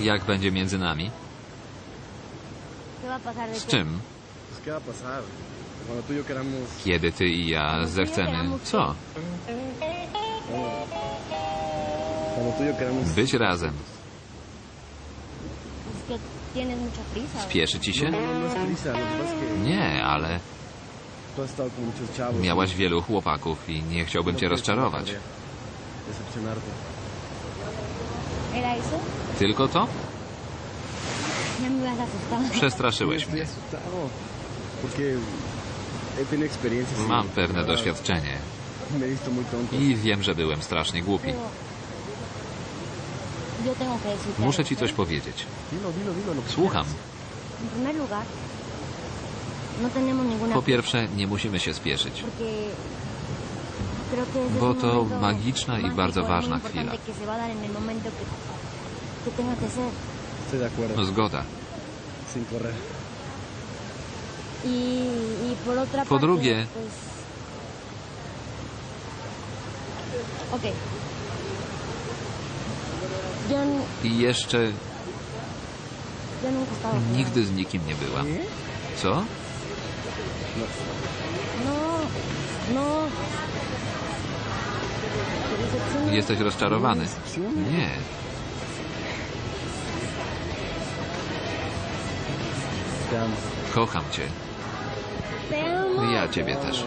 Jak będzie między nami? ¿Qué va a pasar de Z qué? czym? Pues, ¿Qué va a pasar? Cuando tú y yo queramos... Kiedy ty i ja zechcemy... Co? Cuando tú y yo queramos... Być razem. Spieszy ci się? No, no, no Nie, ale miałaś y wielu chłopaków i nie chciałbym cię rozczarować. Tylko to? Asustado. Przestraszyłeś mnie. experiencias. y, Mam pewne doświadczenie i wiem, że byłem strasznie głupi. Muszę ci coś ¿sí? powiedzieć. Słucham. No Po pierwsze, nie musimy się spieszyć. Bo to magiczna i bardzo ważna chwila. acuerdo. Zgoda. Po drugie- I jeszcze nigdy z nikim nie byłam. Co? No, no. Jesteś rozczarowany? Nie. Kocham cię. Ja ciebie też.